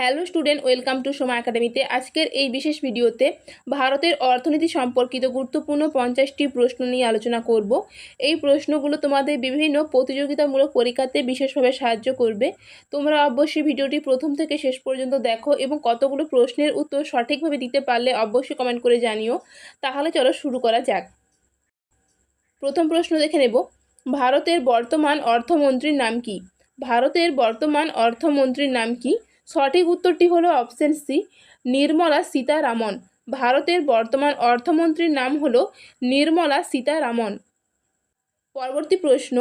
Hello student, welcome to Soma একাডেমিতে। আজকের এই বিশেষ ভিডিওতে ভারতের অর্থনীতি সম্পর্কিত গুরুত্বপূর্ণ পঞ্চাশটি প্রশ্ন নিয়ে আলোচনা করব। এই প্রশ্নগুলো তোমাদের বিভিন্ন প্রতিযোগিতামূলক পরীক্ষাতে বিশেষভাবে সাহায্য করবে। তোমরা অবশ্যই ভিডিওটি প্রথম থেকে শেষ পর্যন্ত দেখো এবং কতগুলো প্রশ্নের উত্তর সঠিকভাবে দিতে পারলে অবশ্যই কমেন্ট করে জানিও। তাহলে চলো শুরু করা যাক। প্রথম প্রশ্ন দেখে নেব। ভারতের বর্তমান অর্থমন্ত্রীর নাম কি? ভারতের বর্তমান অর্থমন্ত্রীর নাম কি? সঠিক উত্তরটি হলো অপশন সি, নির্মলা সীতারামন। ভারতের বর্তমান অর্থমন্ত্রীর নাম হলো নির্মলা সীতারামন। পরবর্তী প্রশ্ন,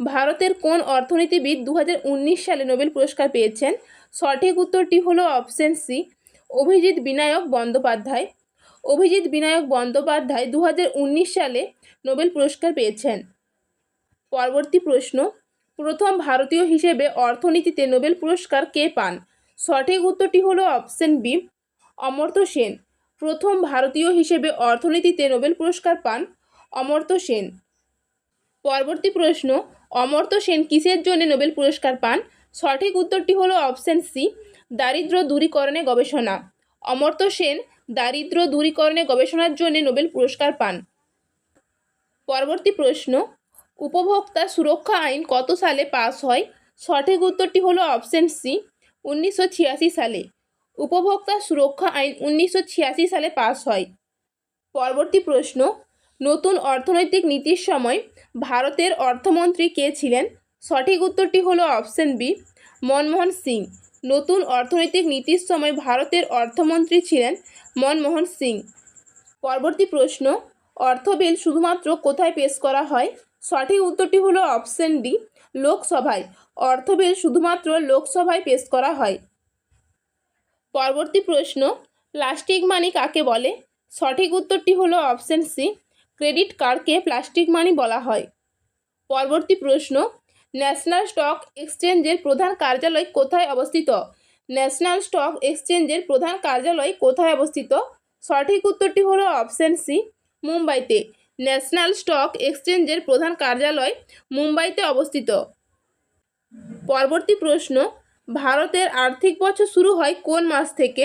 ভারতের কোন অর্থনীতিবিদ দু হাজার উনিশ সালে নোবেল পুরস্কার পেয়েছেন? সঠিক উত্তরটি হলো অপশন সি, অভিজিৎ বিনায়ক বন্দ্যোপাধ্যায়। অভিজিৎ বিনায়ক বন্দ্যোপাধ্যায় দু হাজার উনিশ সালে নোবেল পুরস্কার পেয়েছেন। পরবর্তী প্রশ্ন, প্রথম ভারতীয় হিসেবে অর্থনীতিতে নোবেল পুরস্কার কে পান? সঠিক উত্তরটি হলো অপশন বি, অমর্ত্য সেন। প্রথম ভারতীয় হিসেবে অর্থনীতিতে নোবেল পুরস্কার পান অমর্ত্য সেন। পরবর্তী প্রশ্ন, অমর্ত্য সেন কিসের জন্য নোবেল পুরস্কার পান? সঠিক উত্তরটি হলো অপশন সি, দারিদ্র দূরীকরণে গবেষণা। অমর্ত্য সেন দারিদ্র দূরীকরণে গবেষণার জন্য নোবেল পুরস্কার পান। পরবর্তী প্রশ্ন, উপভোক্তা সুরক্ষা আইন কত সালে পাস হয়? সঠিক উত্তরটি হলো অপশন সি উনিশশো ছিয়াশি সালে। উপভোক্তা সুরক্ষা আইন উনিশশো ছিয়াশি সালে পাস হয়। পরবর্তী প্রশ্ন, নতুন অর্থনৈতিক নীতির সময় ভারতের অর্থমন্ত্রী কে ছিলেন? সঠিক উত্তরটি হলো অপশন বি, মনমোহন সিং। নতুন অর্থনৈতিক নীতির সময় ভারতের অর্থমন্ত্রী ছিলেন মনমোহন সিং। পরবর্তী প্রশ্ন, অর্থ বিল শুধুমাত্র কোথায় পেশ করা হয়? সঠিক উত্তরটি হলো অপশন ডি লোকসভায়। অর্থ বিল শুধুমাত্র লোকসভায় পেশ করা হয়। পরবর্তী প্রশ্ন প্লাস্টিক মানি কাকে বলে? সঠিক উত্তরটি হলো অপশন সি ক্রেডিট কার্ডকে প্লাস্টিক মানি বলা হয়। পরবর্তী প্রশ্ন ন্যাশনাল স্টক এক্সচেঞ্জের প্রধান কার্যালয় কোথায় অবস্থিত? ন্যাশনাল স্টক এক্সচেঞ্জের প্রধান কার্যালয় কোথায় অবস্থিত? সঠিক উত্তরটি হলো অপশন সি মুম্বাইতে। ন্যাশনাল স্টক এক্সচেঞ্জের প্রধান কার্যালয় মুম্বাইতে অবস্থিত। পরবর্তী প্রশ্ন, ভারতের আর্থিক বছর শুরু হয় কোন মাস থেকে?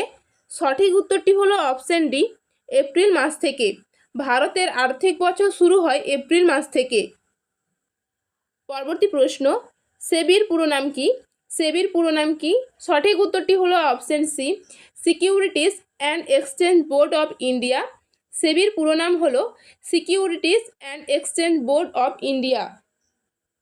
সঠিক উত্তরটি হলো অপশন ডি, এপ্রিল মাস থেকে। ভারতের আর্থিক বছর শুরু হয় এপ্রিল মাস থেকে। পরবর্তী প্রশ্ন, সেবির পুরো নাম কি? সেবির পুরো নাম কি? সঠিক উত্তরটি হলো option C securities and exchange board of India. সেবির পুরো নাম হলো securities and exchange board of India.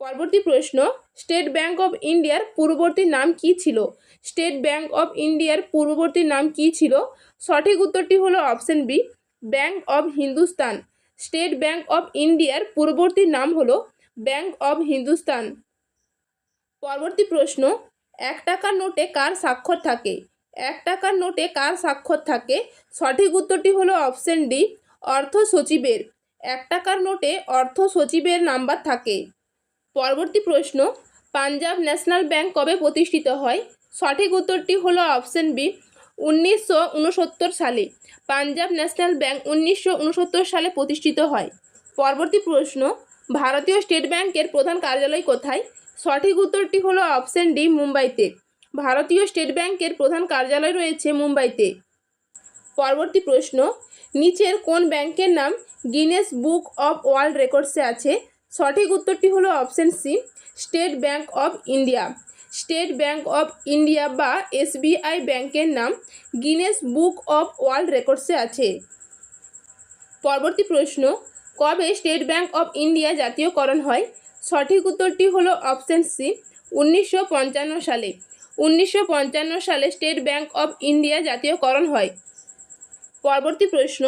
পরবর্তী প্রশ্ন, স্টেট ব্যাংক অফ ইন্ডিয়ার পূর্ববর্তী নাম কি ছিল? স্টেট ব্যাংক অফ ইন্ডিয়ার পূর্ববর্তী নাম কি ছিল? সঠিক উত্তরটি হলো option B bank of Hindustan. State bank of ইন্ডিয়ার পূর্ববর্তী নাম হলো ব্যাংক অফ হিন্দুস্তান। পরবর্তী প্রশ্ন, এক টাকার নোটে কার স্বাক্ষর থাকে? এক টাকার নোটে কার স্বাক্ষর থাকে? সঠিক উত্তরটি হলো অপশন ডি, অর্থ সচিবের। এক টাকার নোটে অর্থ সচিবের নাম্বার থাকে। পরবর্তী প্রশ্ন, পাঞ্জাব ন্যাশনাল ব্যাংক কবে প্রতিষ্ঠিত হয়? সঠিক উত্তরটি হলো অপশন বি, উনিশশো উনসত্তর সালে। পাঞ্জাব ন্যাশনাল ব্যাংক উনিশশো উনসত্তর সালে প্রতিষ্ঠিত হয়। পরবর্তী প্রশ্ন, ভারতীয় স্টেট ব্যাংকের প্রধান কার্যালয় কোথায়? সঠিক উত্তরটি হলো অপশন ডি, মুম্বাইতে। ভারতীয় স্টেট ব্যাংকের প্রধান কার্যালয় রয়েছে মুম্বাইতে। পরবর্তী প্রশ্ন, নিচের কোন ব্যাংকের নাম গিনেস বুক অফ ওয়ার্ল্ড রেকর্ডসে আছে? সঠিক উত্তরটি হলো option C, state bank of India. State bank of India বা এসবিআই ব্যাংকের নাম গিনেস বুক অফ ওয়ার্ল্ড রেকর্ডসে আছে। পরবর্তী প্রশ্ন, কবে স্টেট ব্যাংক অফ ইন্ডিয়া জাতীয়করণ হয়? সঠিক উত্তরটি হলো অপশন সি, উনিশশো পঞ্চান্ন সালে। উনিশশো পঞ্চান্ন সালে স্টেট ব্যাংক অফ ইন্ডিয়া জাতীয়করণ হয়। পরবর্তী প্রশ্ন,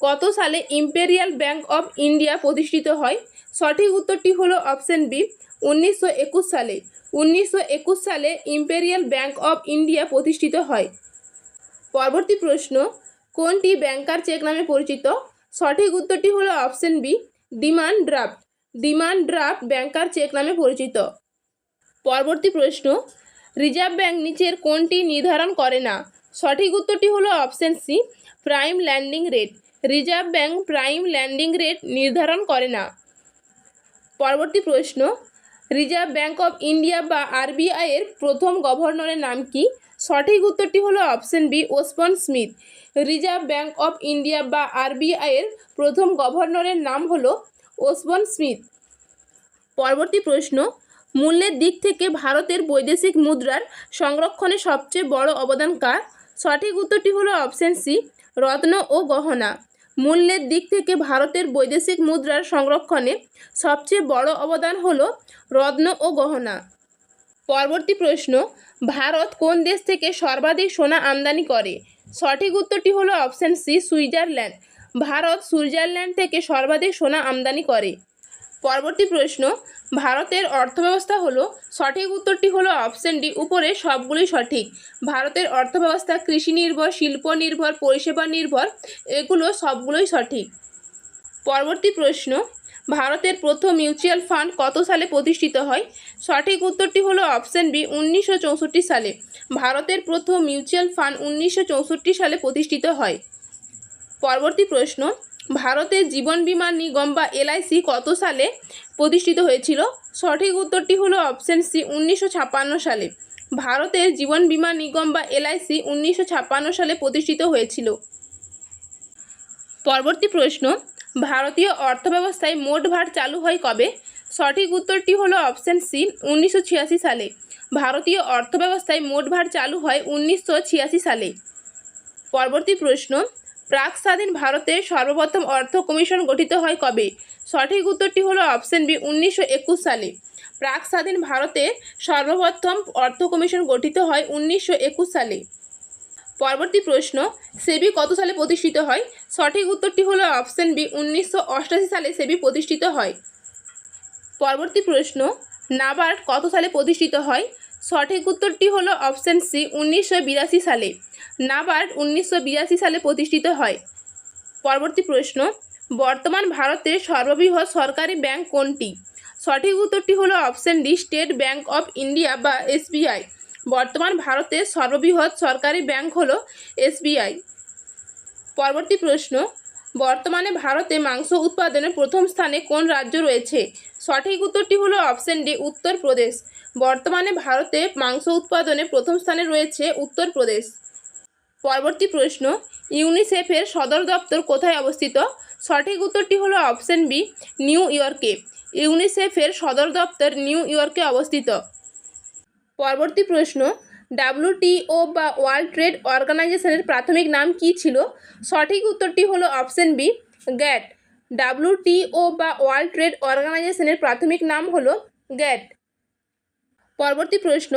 কত সালে ইম্পেরিয়াল ব্যাংক অফ ইন্ডিয়া প্রতিষ্ঠিত হয়? সঠিক উত্তরটি হলো অপশন বি, উনিশশো একুশ সালে। উনিশশো একুশ সালে ইম্পেরিয়াল ব্যাংক অফ ইন্ডিয়া প্রতিষ্ঠিত হয়। পরবর্তী প্রশ্ন, কোনটি ব্যাংকার চেক নামে পরিচিত? সঠিক উত্তরটি হলো option B, demand draft. Demand draft banker cheque নামে পরিচিত। পরবর্তী প্রশ্ন রিজার্ভ ব্যাংক নিচের কোনটি নির্ধারণ করে না? সঠিক উত্তরটি হলো option C, prime lending rate. Reserve bank prime lending rate নির্ধারণ করে না। পরবর্তী প্রশ্ন, রিজার্ভ ব্যাঙ্ক অফ ইন্ডিয়া বা আরবিআই এর প্রথম গভর্নরের নাম কি? সঠিক উত্তরটি হলো option B Osborne Smith. Reserve bank of India বা আরবিআই এর প্রথম গভর্নরের নাম হলো ওসবন স্মিথ। পরবর্তী প্রশ্ন মূল্যের দিক থেকে ভারতের বৈদেশিক মুদ্রার সংরক্ষণে সবচেয়ে বড় অবদান কার? সঠিক উত্তরটি হলো অপশন সি, রত্ন ও গহনা। মূল্যের দিক থেকে ভারতের বৈদেশিক মুদ্রার সংরক্ষণে সবচেয়ে বড় অবদান হলো রত্ন ও গহনা। পরবর্তী প্রশ্ন, ভারত কোন দেশ থেকে সর্বাধিক সোনা আমদানি করে? সঠিক উত্তরটি হলো option C, Switzerland. Bharat Switzerland থেকে সর্বাধিক সোনা আমদানি করে। পরবর্তী প্রশ্ন, ভারতের অর্থব্যবস্থা হলো, সঠিক উত্তরটি হলো অপশন ডি উপরে সবগুলোই সঠিক। ভারতের অর্থব্যবস্থা কৃষি নির্ভর, শিল্প নির্ভর, পরিষেবা নির্ভর, এগুলো সবগুলোই সঠিক। পরবর্তী প্রশ্ন, ভারতের প্রথম মিউচুয়াল ফান্ড কত সালে প্রতিষ্ঠিত হয়? সঠিক উত্তরটি হলো অপশন বি উনিশশো চৌষট্টি সালে। ভারতের প্রথম মিউচুয়াল ফান্ড উনিশশো চৌষট্টি সালে প্রতিষ্ঠিত হয়। পরবর্তী প্রশ্ন ভারতের জীবন বিমা নিগম বা এলআইসি কত সালে প্রতিষ্ঠিত হয়েছিল? সঠিক উত্তরটি হলো অপশন সি, উনিশশো ছাপ্পান্ন সালে। ভারতের জীবন বিমা নিগম বা এলআইসি উনিশশো ছাপ্পান্ন সালে প্রতিষ্ঠিত হয়েছিল। পরবর্তী প্রশ্ন, ভারতীয় অর্থব্যবস্থায় মোট ভার চালু হয় কবে? সঠিক উত্তরটি হলো অপশন সি, উনিশশো ছিয়াশি সালে। ভারতীয় অর্থব্যবস্থায় মোট ভার চালু হয় উনিশশো ছিয়াশি সালে। পরবর্তী প্রশ্ন প্রাক স্বাধীন ভারতের সর্বপ্রথম অর্থ কমিশন গঠিত হয় কবে? সঠিক উত্তরটি হলো অপশন বি, উনিশশো একুশ সালে। প্রাক স্বাধীন ভারতে সর্বপ্রথম অর্থ কমিশন গঠিত হয় উনিশশো একুশ সালে। পরবর্তী প্রশ্ন, সেবি কত সালে প্রতিষ্ঠিত হয়? সঠিক উত্তরটি হলো অপশন বি, উনিশশো সালে সেবি প্রতিষ্ঠিত হয়। পরবর্তী প্রশ্ন, নাবার্ড কত সালে প্রতিষ্ঠিত হয়? সঠিক উত্তরটি হলো অপশন সি, উনিশশো বিরাশি সালে। নাবার্ড উনিশশো বিরাশি সালে প্রতিষ্ঠিত হয়। পরবর্তী প্রশ্ন, বর্তমান ভারতের সর্ববৃহৎ সরকারি ব্যাংক কোনটি? সঠিক উত্তরটি হলো option D, state bank of India বা এসবিআই বর্তমান ভারতের সর্ববৃহৎ সরকারি ব্যাংক হলো এসবিআই পরবর্তী প্রশ্ন, বর্তমানে ভারতে মাংস উৎপাদনে প্রথম স্থানে কোন রাজ্য রয়েছে? সঠিক উত্তরটি হলো অপশন ডি, উত্তরপ্রদেশ। বর্তমানে ভারতে মাংস উৎপাদনে প্রথম স্থানে রয়েছে উত্তরপ্রদেশ। পরবর্তী প্রশ্ন, ইউনিসেফের সদর দপ্তর কোথায় অবস্থিত? সঠিক উত্তরটি হলো অপশন বি, নিউ ইয়র্কে। ইউনিসেফের সদর দপ্তর নিউ ইয়র্কে অবস্থিত। পরবর্তী প্রশ্ন, ডাব্লিউটিও বা ওয়ার্ল্ড ট্রেড অর্গানাইজেশনের প্রাথমিক নাম কী ছিল? সঠিক উত্তরটি হলো অপশন বি, গ্যাট। ডাব্লিউটিও বা ওয়ার্ল্ড ট্রেড অর্গানাইজেশনের প্রাথমিক নাম হলো গ্যাট। পরবর্তী প্রশ্ন,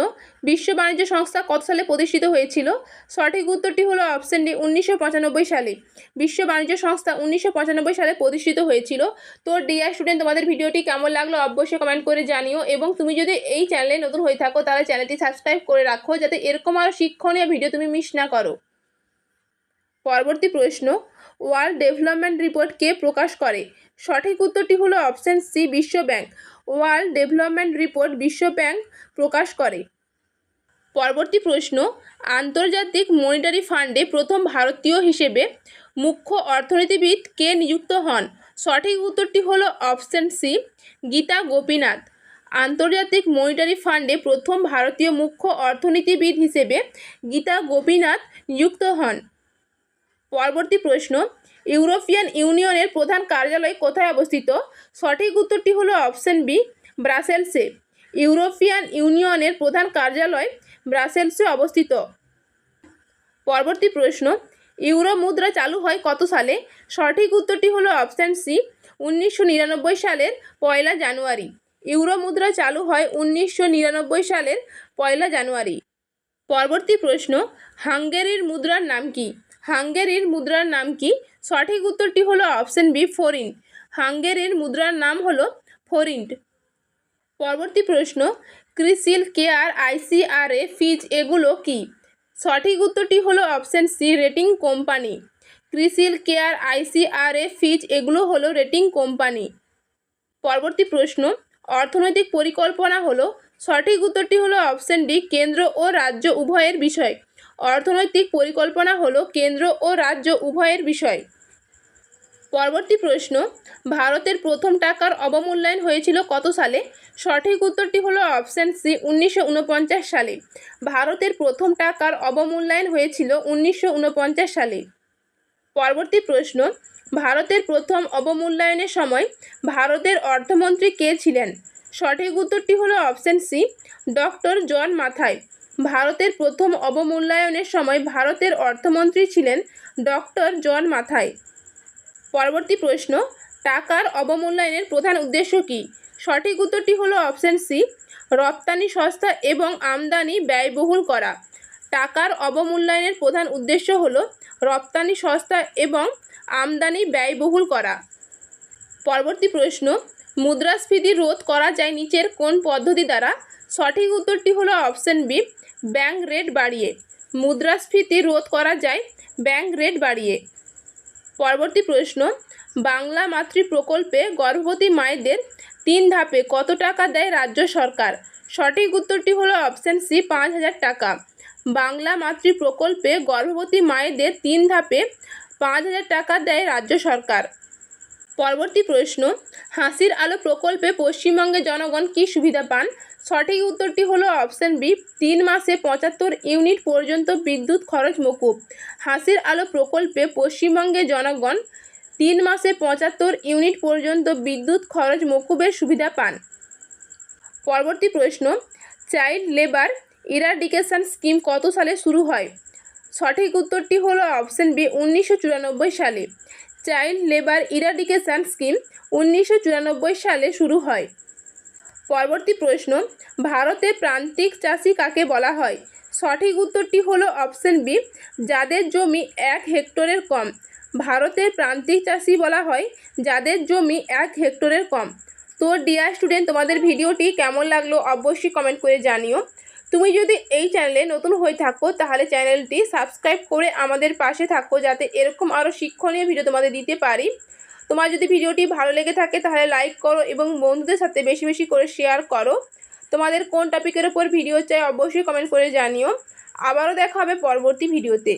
বিশ্ব বাণিজ্য সংস্থা কত সালে প্রতিষ্ঠিত হয়েছিল? সঠিক উত্তরটি হলো অপশন ডি, উনিশশো পঁচানব্বই সালে। বিশ্ব বাণিজ্য সংস্থা উনিশশো পঁচানব্বই সালে প্রতিষ্ঠিত হয়েছিল। তো ডিয়ার স্টুডেন্ট তোমাদের ভিডিওটি কেমন লাগল অবশ্যই কমেন্ট করে জানিও। এবং তুমি যদি এই চ্যানেলে নতুন হয়ে থাকো, তাহলে চ্যানেলটি সাবস্ক্রাইব করে রাখো যাতে এরকম আরও শিক্ষণীয় ভিডিও তুমি মিস না করো। পরবর্তী প্রশ্ন ওয়ার্ল্ড ডেভেলপমেন্ট রিপোর্ট কে প্রকাশ করে? সঠিক উত্তরটি হলো অপশন সি বিশ্ব ব্যাংক ওয়ার্ল্ড ডেভেলপমেন্ট রিপোর্ট বিশ্ব ব্যাংক প্রকাশ করে। পরবর্তী প্রশ্ন, আন্তর্জাতিক মনিটারি ফান্ডে প্রথম ভারতীয় হিসেবে মুখ্য অর্থনীতিবিদ কে নিযুক্ত হন? সঠিক উত্তরটি হলো অপশন সি গীতা গোপীনাথ। আন্তর্জাতিক মনিটারি ফান্ডে প্রথম ভারতীয় মুখ্য অর্থনীতিবিদ হিসেবে গীতা গোপীনাথ নিযুক্ত হন। পরবর্তী প্রশ্ন ইউরোপিয়ান ইউনিয়নের প্রধান কার্যালয় কোথায় অবস্থিত? সঠিক উত্তরটি হলো অপশন বি, ব্রাসেলসে। ইউরোপিয়ান ইউনিয়নের প্রধান কার্যালয় ব্রাসেলসে অবস্থিত। পরবর্তী প্রশ্ন, ইউরো মুদ্রা চালু হয় কত সালে? সঠিক উত্তরটি হলো অপশান সি, উনিশশো নিরানব্বই সালের পয়লা জানুয়ারি। ইউরো মুদ্রা চালু হয় উনিশশো নিরানব্বই সালের পয়লা জানুয়ারি। পরবর্তী প্রশ্ন, হাঙ্গেরির মুদ্রার নাম কি? হাঙ্গেরির মুদ্রার নাম কি? সঠিক উত্তরটি হলো অপশন বি, ফোরিন। হাঙ্গেরির মুদ্রার নাম হলো ফোরিন্ট পরবর্তী প্রশ্ন, ক্রিসিল কেয়ার আইসিআরএ ফিজ এগুলো কি? সঠিক উত্তরটি হলো option C, rating company. CRISIL CARE ICRA Fitch এগুলো হলো রেটিং কোম্পানি। পরবর্তী প্রশ্ন, অর্থনৈতিক পরিকল্পনা হলো। সঠিক উত্তরটি হলো অপশন ডি, কেন্দ্র ও রাজ্য উভয়ের বিষয়। অর্থনৈতিক পরিকল্পনা হলো কেন্দ্র ও রাজ্য উভয়ের বিষয়। পরবর্তী প্রশ্ন, ভারতের প্রথম টাকার অবমূল্যায়ন হয়েছিল কত সালে? সঠিক উত্তরটি হলো অপশান সি, উনিশশো উনপঞ্চাশ সালে। ভারতের প্রথম টাকার অবমূল্যায়ন হয়েছিল উনিশশো উনপঞ্চাশ সালে। পরবর্তী প্রশ্ন, ভারতের প্রথম অবমূল্যায়নের সময় ভারতের অর্থমন্ত্রী কে ছিলেন? সঠিক উত্তরটি হলো অপশান সি, ডক্টর জন মাথায়। ভারতের প্রথম অবমূল্যায়নের সময় ভারতের অর্থমন্ত্রী ছিলেন ডক্টর জন মাথায় পরবর্তী প্রশ্ন, টাকার অবমূল্যায়নের প্রধান উদ্দেশ্য কী? সঠিক উত্তরটি হলো অপশান সি, রপ্তানি সস্তা এবং আমদানি ব্যয়বহুল করা। টাকার অবমূল্যায়নের প্রধান উদ্দেশ্য হলো রপ্তানি সস্তা এবং আমদানি ব্যয়বহুল করা। পরবর্তী প্রশ্ন, মুদ্রাস্ফীতি রোধ করা যায় নিচের কোন পদ্ধতি দ্বারা? সঠিক উত্তরটি হলো অপশান বি ব্যাংক রেট বাড়িয়ে। মুদ্রাস্ফীতি রোধ করা যায় ব্যাংক রেট বাড়িয়ে। পরবর্তী প্রশ্ন, বাংলা মাতৃ প্রকল্পে গর্ভবতী মায়েদের তিন ধাপে কত টাকা দেয় রাজ্য সরকার? সঠিক উত্তরটি হলো অপশান সি, পাঁচ হাজার টাকা। বাংলা মাতৃ প্রকল্পে গর্ভবতী মায়েদের তিন ধাপে পাঁচ হাজার টাকা দেয় রাজ্য সরকার। পরবর্তী প্রশ্ন, হাসির আলো প্রকল্পে পশ্চিমবঙ্গের জনগণ কী সুবিধা পান? সঠিক উত্তরটি হলো অপশান বি, তিন মাসে পঁচাত্তর ইউনিট পর্যন্ত বিদ্যুৎ খরচ মকুব। হাসির আলো প্রকল্পে পশ্চিমবঙ্গের জনগণ তিন মাসে পঁচাত্তর ইউনিট পর্যন্ত বিদ্যুৎ খরচ মকুবের সুবিধা পান। পরবর্তী প্রশ্ন, চাইল্ড লেবার ইরাডিকেশন স্কিম কত সালে শুরু হয়? সঠিক উত্তরটি হলো অপশান বি, উনিশশো চুরানব্বই সালে। চাইল্ড লেবার ইরাডিকেশন স্কিম উনিশশো চুরানব্বই সালে শুরু হয়। পরবর্তী প্রশ্ন, ভারতে প্রান্তিক চাষি কাকে বলা হয়? সঠিক উত্তরটি হলো অপশান বি, যাদের জমি এক হেক্টরের কম। ভারতের প্রান্তিক চাষি বলা হয় যাদের জমি এক হেক্টরের কম। তো ডিয়ার স্টুডেন্ট তোমাদের ভিডিওটি কেমন লাগল অবশ্যই কমেন্ট করে জানিও। তুমি যদি এই চ্যানেলে নতুন হয়ে থাকো, তাহলে চ্যানেলটি সাবস্ক্রাইব করে আমাদের পাশে থাকো, যাতে এরকম আরও শিক্ষণীয় ভিডিও তোমাদের দিতে পারি। তোমার যদি ভিডিওটি ভালো লেগে থাকে, তাহলে লাইক করো এবং বন্ধুদের সাথে বেশি বেশি করে শেয়ার করো। তোমাদের কোন টপিকের ওপর ভিডিও চাই, অবশ্যই কমেন্ট করে জানিও। আবারও দেখা হবে পরবর্তী ভিডিওতে